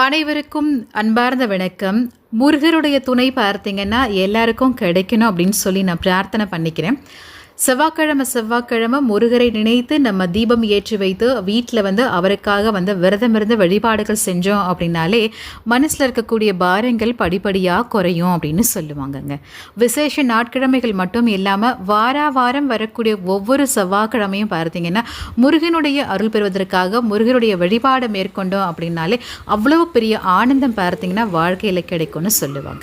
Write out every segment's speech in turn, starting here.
அனைவருக்கும் அன்பார்ந்த வணக்கம். முருகருடைய துணை பார்த்தீங்கன்னா எல்லாருக்கும் கிடைக்கணும் அப்படின்னு சொல்லி நான் பிரார்த்தனை பண்ணிக்கிறேன். செவ்வாய்க்கிழமை செவ்வாய்க்கிழமை முருகரை நினைத்து நம்ம தீபம் ஏற்றி வைத்து வீட்டில் வந்து அவருக்காக வந்து விரதம் இருந்து வழிபாடுகள் செஞ்சோம் அப்படின்னாலே மனசில் இருக்கக்கூடிய பாரங்கள் படிப்படியாக குறையும் அப்படின்னு சொல்லுவாங்கங்க. விசேஷ நாட்கிழமைகள் மட்டும் இல்லாமல் வாரா வாரம் வரக்கூடிய ஒவ்வொரு செவ்வாய்க்கிழமையும் பார்த்தீங்கன்னா முருகனுடைய அருள் பெறுவதற்காக முருகனுடைய வழிபாடை மேற்கொண்டோம் அப்படின்னாலே அவ்வளோ பெரிய ஆனந்தம் பார்த்தீங்கன்னா வாழ்க்கையில் கிடைக்கும்னு சொல்லுவாங்க.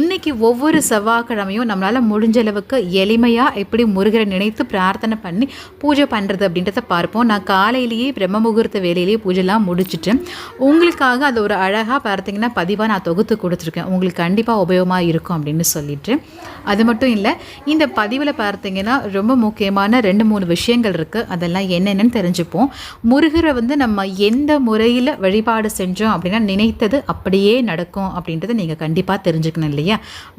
இன்னைக்கு ஒவ்வொரு செவ்வாய்க்கிழமையும் நம்மளால் முடிஞ்ச அளவுக்கு எளிமையாக எப்படி முருகன் முருகரை நினைத்து பிரார்த்தனை பண்ணி பூஜை பண்ணுறது அப்படின்றத பார்ப்போம். நான் காலையிலேயே பிரம்ம முகூர்த்த வேலையிலேயே பூஜைலாம் முடிச்சுட்டு உங்களுக்காக அது ஒரு அழகாக பார்த்தீங்கன்னா பதிவாக நான் தொகுத்து கொடுத்துருக்கேன். உங்களுக்கு கண்டிப்பாக உபயோகமாக இருக்கும் அப்படின்னு சொல்லிட்டு. அது மட்டும் இல்லை இந்த பதிவில் பார்த்தீங்கன்னா ரொம்ப முக்கியமான ரெண்டு மூணு விஷயங்கள் இருக்குது அதெல்லாம் என்னென்னு தெரிஞ்சுப்போம். முருகரை வந்து நம்ம எந்த முறையில் வழிபாடு செஞ்சோம் அப்படின்னா நினைத்தது அப்படியே நடக்கும் அப்படின்றத நீங்கள் கண்டிப்பாக தெரிஞ்சுக்கணும் இல்லையா?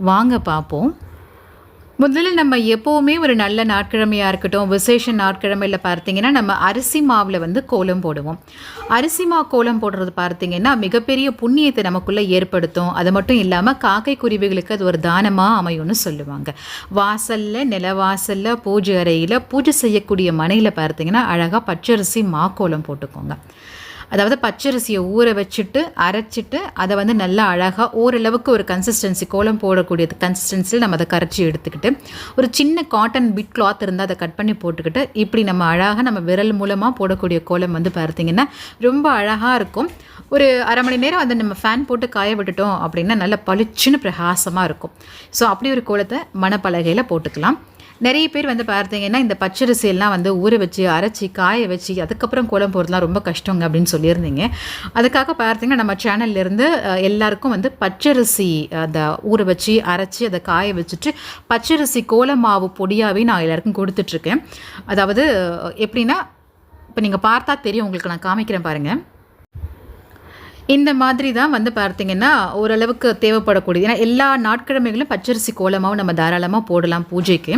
வாங்க பார்ப்போம். முதல்ல நம்ம எப்போவுமே ஒரு நல்ல நாட்கிழமையாக இருக்கட்டும் விசேஷ நாட்கிழமையில் பார்த்தீங்கன்னா நம்ம அரிசி மாவில் வந்து கோலம் போடுவோம். அரிசி மா கோலம் போடுறது பார்த்தீங்கன்னா மிகப்பெரிய புண்ணியத்தை நமக்குள்ளே ஏற்படுத்தும். அது மட்டும் இல்லாமல் காக்கை குருவிகளுக்கு அது ஒரு தானமாக அமையும்னு சொல்லுவாங்க. வாசலில் நிலவாசலில் பூஜை அறையில் பூஜை செய்யக்கூடிய மனையில் பார்த்தீங்கன்னா அழகாக பச்சரிசி மா கோலம் போட்டுக்கோங்க. அதாவது பச்சரிசியை ஊற வச்சுட்டு அரைச்சிட்டு அதை வந்து நல்லா அழகாக ஓரளவுக்கு ஒரு கன்சிஸ்டன்சி கோலம் போடக்கூடிய கன்சிஸ்டன்சியில் நம்ம அதை கரைச்சி எடுத்துக்கிட்டு ஒரு சின்ன காட்டன் பிட் கிளாத் இருந்தால் அதை கட் பண்ணி போட்டுக்கிட்டு இப்படி நம்ம அழகாக நம்ம விரல் மூலமாக போடக்கூடிய கோலம் வந்து பார்த்திங்கன்னா ரொம்ப அழகாக இருக்கும். ஒரு அரை மணி நேரம் அதை நம்ம ஃபேன் போட்டு காய விட்டுட்டோம் அப்படின்னா நல்லா பளிச்சுன்னு பிரகாசமாக இருக்கும். ஸோ அப்படி ஒரு கோலத்தை மணப்பலகையில் போட்டுக்கலாம். நிறைய பேர் வந்து பார்த்தீங்கன்னா இந்த பச்சரிசியெல்லாம் வந்து ஊற வச்சு அரைச்சி காய வச்சு அதுக்கப்புறம் கோலம் போடுறதுலாம் ரொம்ப கஷ்டங்க அப்படின்னு சொல்லியிருந்தீங்க. அதுக்காக பார்த்தீங்கன்னா நம்ம சேனல்லேருந்து எல்லாருக்கும் வந்து பச்சரிசி அதை ஊற வச்சு அரைச்சி அதை காய வச்சுட்டு பச்சரிசி கோலமாவு பொடியாகவே நான் எல்லாருக்கும் கொடுத்துட்ருக்கேன். அதாவது எப்படின்னா இப்போ நீங்கள் பார்த்தா தெரியும் உங்களுக்கு நான் காமிக்கிறேன் பாருங்கள் இந்த மாதிரி தான் வந்து பார்த்தீங்கன்னா ஓரளவுக்கு தேவைப்படக்கூடியது. ஏன்னா எல்லா நாட்கிழமைகளும் பச்சரிசி கோலமாகவும் நம்ம தாராளமாக போடலாம் பூஜைக்கு.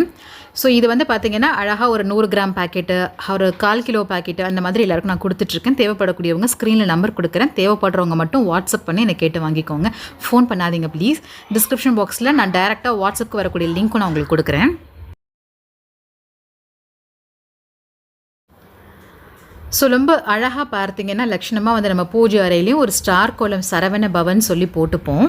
ஸோ இது வந்து பார்த்திங்கன்னா அழகாக ஒரு நூறு கிராம் பாக்கெட்டு ஒரு கால் கிலோ பாக்கெட்டு அந்த மாதிரி எல்லாருக்கும் நான் கொடுத்துட்ருக்கேன். தேவைப்படக்கூடியவங்க ஸ்க்ரீனில் நம்பர் கொடுக்குறேன். தேவைப்படுறவங்க மட்டும் வாட்ஸ்அப் பண்ணி என்னை கேட்டு வாங்கிக்கோங்க. ஃபோன் பண்ணாதீங்க ப்ளீஸ் டிஸ்கிரிப்ஷன் பாக்ஸில் நான் டேரெக்டாக வாட்ஸ்அப்புக்கு வரக்கூடிய லிங்க்கும் நான் உங்களுக்கு கொடுக்குறேன். ஸோ ரொம்ப அழகாக பார்த்தீங்கன்னா லக்ஷணமாக வந்து நம்ம பூஜை அறையிலையும் ஒரு ஸ்டார் கோலம் சரவண பவன் சொல்லி போட்டுப்போம்.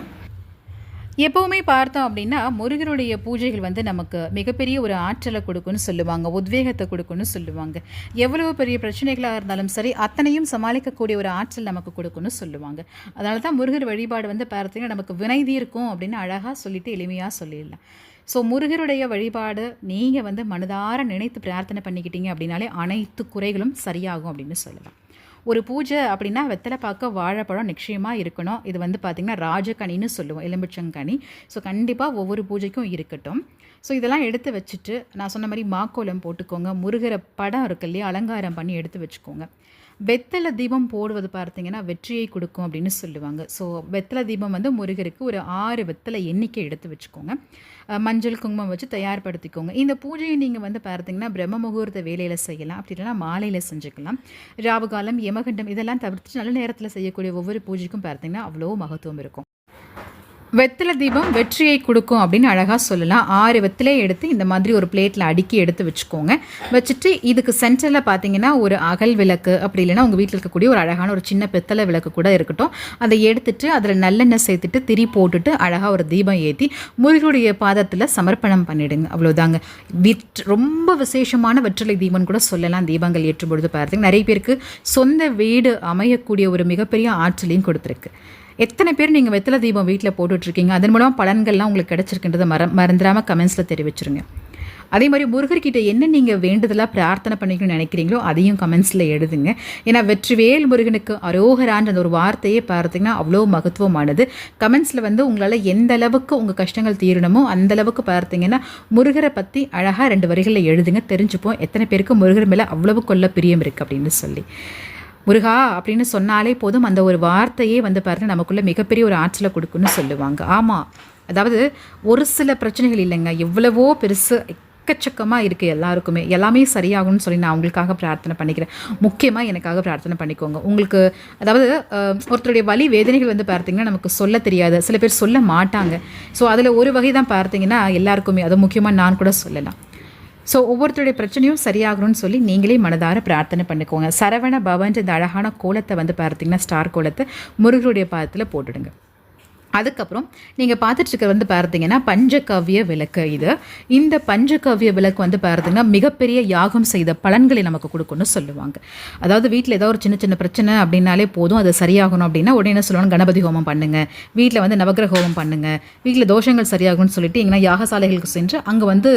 எப்போவுமே பார்த்தோம் அப்படின்னா முருகனுடைய பூஜைகள் வந்து நமக்கு மிகப்பெரிய ஒரு ஆற்றலை கொடுக்குன்னு சொல்லுவாங்க உத்வேகத்தை கொடுக்குன்னு சொல்லுவாங்க. எவ்வளவு பெரிய பிரச்சனைகளாக இருந்தாலும் சரி அத்தனையும் சமாளிக்கக்கூடிய ஒரு ஆற்றல் நமக்கு கொடுக்குன்னு சொல்லுவாங்க. அதனால தான் முருகர் வழிபாடு வந்து பார்த்தீங்கன்னா நமக்கு வினைதி இருக்கும் அப்படின்னு அழகாக சொல்லிட்டு எளிமையாக சொல்லிடலாம். ஸோ முருகருடைய வழிபாடு நீங்கள் வந்து மனதார நினைத்து பிரார்த்தனை பண்ணிக்கிட்டீங்க அப்படின்னாலே அனைத்து குறைகளும் சரியாகும் அப்படின்னு சொல்லலாம். ஒரு பூஜை அப்படின்னா வெத்தலை பார்க்க வாழைப்பழம் நிச்சயமாக இருக்கணும். இது வந்து பார்த்திங்கன்னா ராஜகனின்னு சொல்லுவோம் எலும்பிச்சங்கனி ஸோ கண்டிப்பாக ஒவ்வொரு பூஜைக்கும் இருக்கட்டும். ஸோ இதெல்லாம் எடுத்து வச்சுட்டு நான் சொன்ன மாதிரி மாக்கோலம் போட்டுக்கோங்க முருகரை படம் இருக்கு இல்லையா அலங்காரம் பண்ணி எடுத்து வச்சுக்கோங்க. வெத்தலை தீபம் போடுவது பார்த்தீங்கன்னா வெற்றியை கொடுக்கும் அப்படின்னு சொல்லுவாங்க. ஸோ வெத்தலை தீபம் வந்து முருகருக்கு ஒரு ஆறு வெத்தலை எண்ணிக்கை எடுத்து வச்சுக்கோங்க. மஞ்சள் குங்குமம் வச்சு தயார்படுத்திக்கோங்க. இந்த பூஜையை நீங்கள் வந்து பார்த்தீங்கன்னா பிரம்ம முகூர்த்த வேலையில் செய்யலாம். அப்படி இல்லைனா மாலையில் செஞ்சுக்கலாம். ராவுகாலம் யமகண்டம் இதெல்லாம் தவிர்த்து நல்ல நேரத்தில் செய்யக்கூடிய ஒவ்வொரு பூஜைக்கும் பார்த்தீங்கன்னா அவ்வளோ மகத்துவம் இருக்கும். வெத்தலை தீபம் வெற்றியை கொடுக்கும் அப்படின்னு அழகாக சொல்லலாம். ஆறு வெத்திலை எடுத்து இந்த மாதிரி ஒரு பிளேட்டில் அடுக்கி எடுத்து வச்சுக்கோங்க. வச்சுட்டு இதுக்கு சென்டரில் பார்த்தீங்கன்னா ஒரு அகல் விளக்கு அப்படி இல்லைன்னா உங்கள் வீட்டில் இருக்கக்கூடிய ஒரு அழகான ஒரு சின்ன பித்தளை விளக்கு கூட இருக்கட்டும். அதை எடுத்துட்டு அதில் நல்லெண்ணெய் சேர்த்துட்டு திரி போட்டுட்டு அழகாக ஒரு தீபம் ஏற்றி முருகனுடைய பாதத்தில் சமர்ப்பணம் பண்ணிடுங்க. அவ்வளோதாங்க வித் ரொம்ப விசேஷமான வெற்றிலை தீபம் கூட சொல்லலாம். தீபங்கள் ஏற்றும் பொழுது பார்த்தீங்க நிறைய பேருக்கு சொந்த வீடு அமையக்கூடிய ஒரு மிகப்பெரிய ஆற்றலையும் கொடுத்துருக்கு. எத்தனை பேர் நீங்கள் வெத்தலை தீபம் வீட்டில் போட்டுட்ருக்கீங்க? அதன் மூலமாக பலன்கள்லாம் உங்களுக்கு கிடச்சிருக்கின்றத மற மறந்துடாமல் கமெண்ட்ஸில் தெரிவிச்சிருங்க. அதே மாதிரி முருகர்கிட்ட என்ன நீங்கள் வேண்டுதலாக பிரார்த்தனை பண்ணிக்கணும்னு நினைக்கிறீங்களோ அதையும் கமெண்ட்ஸில் எழுதுங்க. ஏன்னா வெற்றிவேல் முருகனுக்கு அரோகரான்ற அந்த ஒரு வார்த்தையே பார்த்தீங்கன்னா அவ்வளோ மகத்துவமானது. கமெண்ட்ஸில் வந்து உங்களால் எந்த அளவுக்கு உங்கள் கஷ்டங்கள் தீரணுமோ அந்த அளவுக்கு பார்த்தீங்கன்னா முருகரை பற்றி அழகாக ரெண்டு வரிகளில் எழுதுங்க தெரிஞ்சுப்போம். எத்தனை பேருக்கு முருகர் மேலே அவ்வளவு கொல்ல பிரியம் இருக்குது அப்படின்னு சொல்லி. முருகா அப்படின்னு சொன்னாலே போதும் அந்த ஒரு வார்த்தையே வந்து பாருங்கள் நமக்குள்ளே மிகப்பெரிய ஒரு ஆற்றலை கொடுக்குன்னு சொல்லுவாங்க. ஆமாம் அதாவது ஒரு சில பிரச்சனைகள் இல்லைங்க. எவ்வளவோ பெருசு எக்கச்சக்கமாக இருக்குது எல்லாருக்குமே. எல்லாமே சரியாகும்னு சொல்லி நான் உங்களுக்காக பிரார்த்தனை பண்ணிக்கிறேன். முக்கியமாக எனக்காக பிரார்த்தனை பண்ணிக்கோங்க. உங்களுக்கு அதாவது ஒருத்தருடைய வலி வேதனைகள் வந்து பார்த்தீங்கன்னா நமக்கு சொல்ல தெரியாது. சில பேர் சொல்ல மாட்டாங்க. ஸோ அதில் ஒரு வகை தான் பார்த்தீங்கன்னா எல்லாருக்குமே அது முக்கியமாக நான் கூட சொல்லலாம். ஸோ ஒவ்வொருத்தருடைய பிரச்சனையும் சரியாகணும்னு சொல்லி நீங்களே மனதார பிரார்த்தனை பண்ணிக்கோங்க. சரவண பவன்ற இந்த அழகான கோலத்தை வந்து பார்த்தீங்கன்னா ஸ்டார் கோலத்தை முருகருடைய பாதத்தில் போட்டுடுங்க. அதுக்கப்புறம் நீங்கள் பார்த்துட்டு வந்து பார்த்தீங்கன்னா பஞ்சகவ்ய விளக்கு இது. இந்த பஞ்சகவ்ய விளக்கு வந்து பார்த்தீங்கன்னா மிகப்பெரிய யாகம் செய்த பலன்களை நமக்கு கொடுக்கும்னு சொல்லுவாங்க. அதாவது வீட்டில் ஏதோ ஒரு சின்ன சின்ன பிரச்சனை அப்படின்னாலே போதும் அது சரியாகணும் அப்படின்னா உடனே என்ன சொல்லுவாங்க? கணபதி ஹோமம் பண்ணுங்க. வீட்டில் வந்து நவக்கிரக ஹோமம் பண்ணுங்கள் வீட்டில் தோஷங்கள் சரியாகும்னு சொல்லிட்டு எங்கன்னா யாகசாலைகளுக்கு சென்று அங்கே வந்து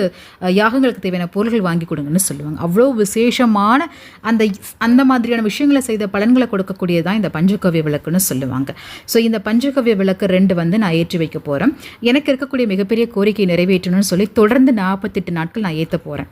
யாகங்களுக்கு தேவையான பொருள்கள் வாங்கி கொடுங்கன்னு சொல்லுவாங்க. அவ்வளோ விசேஷமான அந்த அந்த மாதிரியான விஷயங்களை செய்த பலன்களை கொடுக்கக்கூடியதான் இந்த பஞ்சகவ்ய விளக்குன்னு சொல்லுவாங்க. ஸோ இந்த பஞ்சகவ்ய விளக்கு ரெண்டு வந்து நான் ஏற்றி வைக்க போகிறேன் எனக்கு இருக்கக்கூடிய மிகப்பெரிய கோரிக்கை நிறைவேற்றணும்னு சொல்லி தொடர்ந்து நாற்பத்தெட்டு நாட்கள் நான் ஏற்ற போகிறேன்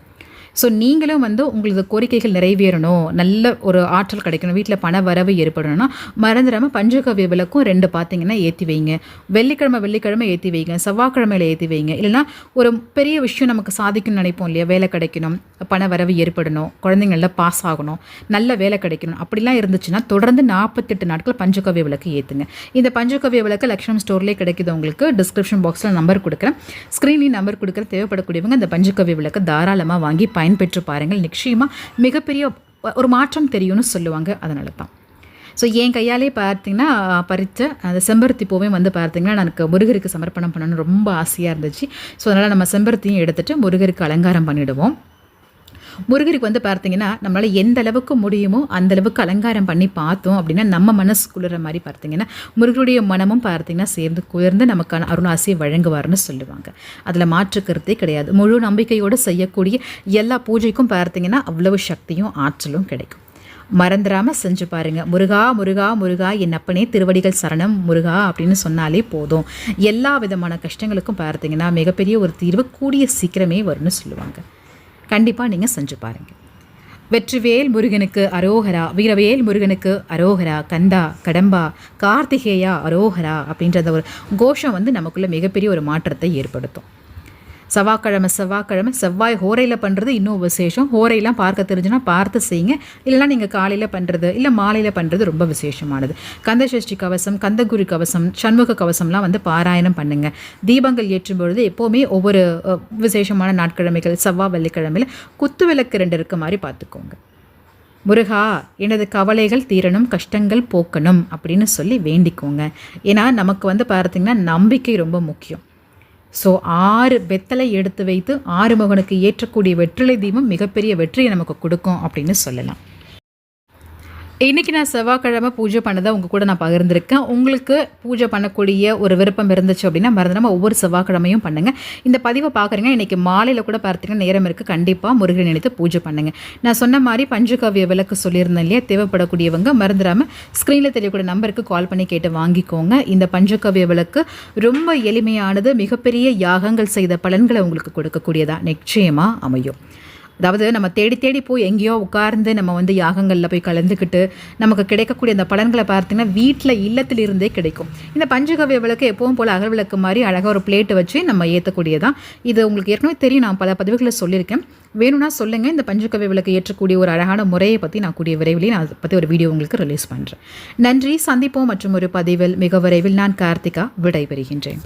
ஸோ நீங்களும் வந்து உங்களது கோரிக்கைகள் நிறைவேறணும். நல்ல ஒரு ஆற்றல் கிடைக்கணும். வீட்டில் பண வரவு ஏற்படணும்னா மறந்துடாமல் பஞ்சகவ்ய விளக்கும் ரெண்டு பார்த்தீங்கன்னா ஏற்றி வைங்க. வெள்ளிக்கிழமை வெள்ளிக்கிழமை ஏற்றி வைங்க. செவ்வாய்க்கிழமையில ஏற்றி வைங்க. இல்லைன்னா ஒரு பெரிய விஷயம் நமக்கு சாதிக்கணும்னு நினைப்போம் இல்லையா? வேலை கிடைக்கணும். பண வரவு ஏற்படணும். குழந்தைங்க நல்லா பாஸ் ஆகணும். நல்ல வேலை கிடைக்கணும். அப்படிலாம் இருந்துச்சுன்னா தொடர்ந்து நாற்பத்தெட்டு நாட்கள் பஞ்சகவ்ய விளக்கு ஏற்றுங்க இந்த பஞ்சகவ்ய விளக்கு லக்ஷ்மம் ஸ்டோர்லேயே கிடைக்குது உங்களுக்கு. டிஸ்கிரிப்ஷன் பாக்ஸில் நம்பர் கொடுக்குறேன். ஸ்க்ரீன்லேயும் நம்பர் கொடுக்குற தேவைப்படக்கூடியவங்க இந்த பஞ்சகவ்ய விளக்கு தாராளமாக வாங்கி பயன்பெற்று பாருங்கள். நிச்சயமாக மிகப்பெரிய ஒரு மாற்றம் தெரியும்னு சொல்லுவாங்க. அதனால தான். ஸோ என் கையாலே பார்த்தீங்கன்னா பறித்த அந்த செம்பருத்தி பூவே வந்து பார்த்தீங்கன்னா எனக்கு முருகருக்கு சமர்ப்பணம் பண்ணணும்னு ரொம்ப ஆசையாக இருந்துச்சு. ஸோ அதனால் நம்ம செம்பருத்தியும் எடுத்துட்டு முருகருக்கு அலங்காரம் பண்ணிவிடுவோம் முருகருக்கு வந்து பார்த்தீங்கன்னா நம்மளால் எந்த அளவுக்கு முடியுமோ அந்த அளவுக்கு அலங்காரம் பண்ணி பார்த்தோம் அப்படின்னா நம்ம மனசு குளிர மாதிரி பார்த்தீங்கன்னா முருகருடைய மனமும் பார்த்தீங்கன்னா சேர்ந்து குயர்ந்து நமக்கான அருணாசியை வழங்குவார்னு சொல்லுவாங்க. அதில் மாற்று கருத்தே கிடையாது. முழு நம்பிக்கையோடு செய்யக்கூடிய எல்லா பூஜைக்கும் பார்த்தீங்கன்னா அவ்வளவு சக்தியும் ஆற்றலும் கிடைக்கும். மறந்துடாமல் செஞ்சு பாருங்க. முருகா முருகா முருகா என் அப்பனே திருவடிகள் சரணம் முருகா அப்படின்னு சொன்னாலே போதும். எல்லா விதமான கஷ்டங்களுக்கும் பார்த்தீங்கன்னா மிகப்பெரிய ஒரு தீர்வு கூடிய சீக்கிரமே வரும்னு சொல்லுவாங்க. கண்டிப்பாக நீங்கள் செஞ்சு பாருங்கள் வெற்றிவேல் முருகனுக்கு அரோகரா வீரவேல் முருகனுக்கு அரோகரா கந்தா கடம்பா கார்த்திகேயா அரோகரா அப்படின்றத ஒரு கோஷம் வந்து நமக்குள்ளே மிகப்பெரிய ஒரு மாற்றத்தை ஏற்படுத்தும். செவ்வாய்க்கிழமை செவ்வாய்க்கிழமை செவ்வாய் ஹோரையில் பண்ணுறது இன்னும் விசேஷம். ஹோரையெல்லாம் பார்க்க தெரிஞ்சுன்னா பார்த்து செய்யுங்க. இல்லைனா நீங்கள் காலையில் பண்ணுறது இல்லை மாலையில் பண்ணுறது ரொம்ப விசேஷமானது. கந்தசஷ்டி கவசம் கந்தகுரு கவசம் சண்முக கவசம்லாம் வந்து பாராயணம் பண்ணுங்க. தீபங்கள் ஏற்றும் பொழுது எப்போவுமே ஒவ்வொரு விசேஷமான நாட்கிழமைகள் செவ்வாய் வெள்ளிக்கிழமையில் குத்து விளக்கு ரெண்டு இருக்க மாதிரி பார்த்துக்கோங்க. முருகா எனது கவலைகள் தீரணும் கஷ்டங்கள் போக்கணும் அப்படின்னு சொல்லி வேண்டிக்கோங்க. ஏன்னா நமக்கு வந்து பார்த்தீங்கன்னா நம்பிக்கை ரொம்ப முக்கியம். ஸோ ஆறு வெத்தலை எடுத்து வைத்து ஆறு மகனுக்கு ஏற்றக்கூடிய வெற்றிலை தீபம் மிகப்பெரிய வெற்றியை நமக்கு கொடுக்கும் அப்படின்னு சொல்லலாம். இன்றைக்கி நான் செவ்வாய்க்கிழமை பூஜை பண்ணதை உங்கள் கூட நான் பகிர்ந்திருக்கேன். உங்களுக்கு பூஜை பண்ணக்கூடிய ஒரு விருப்பம் இருந்துச்சு அப்படின்னா மறந்துடாமல் ஒவ்வொரு செவ்வாய்க்கிழமையும் பண்ணுங்கள் இந்த பதிவை பார்க்குறீங்க இன்றைக்கி மாலையில் கூட பார்த்தீங்கன்னா நேரம் இருக்குது கண்டிப்பாக முருகன் நினைத்து பூஜை பண்ணுங்கள் நான் சொன்ன மாதிரி பஞ்சகவ்ய விளக்கு சொல்லியிருந்தேன் இல்லையா? தேவைப்படக்கூடியவங்க மறந்துடாமல் ஸ்க்ரீனில் தெரியக்கூடிய நம்பருக்கு கால் பண்ணி கேட்டு வாங்கிக்கோங்க. இந்த பஞ்சகவ்ய விளக்கு ரொம்ப எளிமையானது மிகப்பெரிய யாகங்கள் செய்த பலன்களை உங்களுக்கு கொடுக்கக்கூடியதாக நிச்சயமாக அமையும். அதாவது நம்ம தேடி தேடி போய் எங்கேயோ உட்கார்ந்து நம்ம வந்து யாகங்களில் போய் கலந்துக்கிட்டு நமக்கு கிடைக்கக்கூடிய அந்த பலன்களை பார்த்தீங்கன்னா வீட்டில் இல்லத்தில் இருந்தே கிடைக்கும். இந்த பஞ்சகவ்ய விளக்கு எப்பவும் போல் அகல் விளக்கு மாதிரி அழகாக ஒரு பிளேட்டு வச்சு நம்ம ஏற்றக்கூடியதான் இது உங்களுக்கு ஏற்கனவே தெரியும் நான் பல பதிவுகளை சொல்லியிருக்கேன். வேணும்னா சொல்லுங்கள் இந்த பஞ்சகவ்ய விளக்கு ஏற்றக்கூடிய ஒரு அழகான முறையை பற்றி நான் கூடிய விரைவிலேயே நான் அதை பற்றி ஒரு வீடியோ உங்களுக்கு ரிலீஸ் பண்ணுறேன் நன்றி சந்திப்போம் மற்றும் ஒரு பதிவில் மிக விரைவில் நான் கார்த்திகா விடைபெறுகின்றேன்.